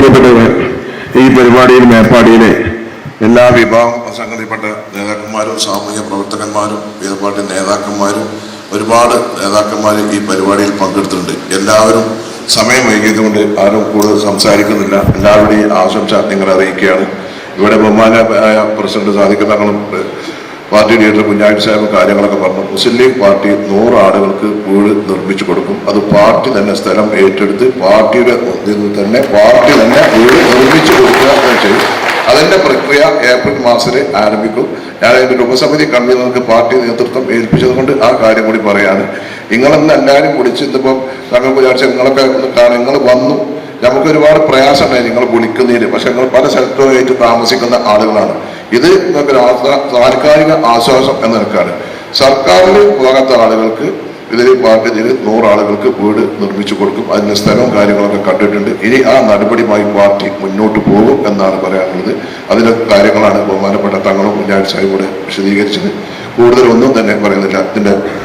പ്രിയപ്പെട്ടവർ ഈ പരിപാടിയിൽ മേപ്പാടിയിലെ എല്ലാ വിഭാഗം സംഘടിപ്പെട്ട നേതാക്കന്മാരും സാമൂഹ്യ പ്രവർത്തകന്മാരും വിധപ്പാട്ടി നേതാക്കന്മാരും ഒരുപാട് നേതാക്കന്മാർ ഈ പരിപാടിയിൽ പങ്കെടുത്തിട്ടുണ്ട്. എല്ലാവരും സമയം വൈകിയതുകൊണ്ട് ആരും കൂടുതൽ സംസാരിക്കുന്നില്ല. എല്ലാവരുടെയും ആശംസ നിങ്ങളെ അറിയിക്കുകയാണ്. ഇവിടെ ബഹുമാനായ പ്രസിഡന്റ് സാധിക്കുന്നങ്ങളും പാർട്ടി ലീഡർ കുഞ്ഞാഴ്ച സാഹിബ് കാര്യങ്ങളൊക്കെ പറഞ്ഞു. മുസ്ലിം ലീഗ് പാർട്ടി നൂറ് ആളുകൾക്ക് വീട് നിർമ്മിച്ചു കൊടുക്കും. അത് പാർട്ടി തന്നെ സ്ഥലം ഏറ്റെടുത്ത് പാർട്ടിയുടെ തന്നെ പാർട്ടി തന്നെ വീട് നിർമ്മിച്ചു കൊടുക്കുക എന്ന് ചെയ്യും. അതിന്റെ പ്രക്രിയ ഏപ്രിൽ മാസത്തിൽ ആരംഭിക്കും. ഞാൻ അതിന്റെ ഉപസമിതി കൺവീനർക്ക് പാർട്ടി നേതൃത്വം ഏൽപ്പിച്ചത് കൊണ്ട് ആ കാര്യം കൂടി പറയാണ്. നിങ്ങളെന്ന് എല്ലാവരും വിളിച്ച് ഇന്നിപ്പം ഞങ്ങൾ വിചാരിച്ച നിങ്ങളൊക്കെ ഒന്ന് കാണും നിങ്ങൾ വന്നു. നമുക്ക് ഒരുപാട് പ്രയാസമുണ്ടായി നിങ്ങൾ വിളിക്കുന്നതിൽ പക്ഷെ നിങ്ങൾ പല സ്ഥലത്തുമായിട്ട് താമസിക്കുന്ന ആളുകളാണ്. ഇത് ആശ്വാ- താൽക്കാലിക ആശ്വാസം എന്ന നിലക്കാണ്. സർക്കാരിന് പോകാത്ത ആളുകൾക്ക് ഇതിൽ പാർട്ടി ചെയ്ത് നൂറാളുകൾക്ക് വീട് നിർമ്മിച്ചു കൊടുക്കും. അതിന്റെ സ്ഥലവും കാര്യങ്ങളൊക്കെ കണ്ടിട്ടുണ്ട്. ഇനി ആ നടപടിയുമായി പാർട്ടി മുന്നോട്ട് പോകും എന്നാണ് പറയാനുള്ളത്. അതിന്റെ കാര്യങ്ങളാണ് ബഹുമാനപ്പെട്ട തങ്ങളും മുന്നാഴ്ച കൂടെ വിശദീകരിച്ചത്. കൂടുതലൊന്നും തന്നെ പറയുന്നില്ല. ഇതിന്റെ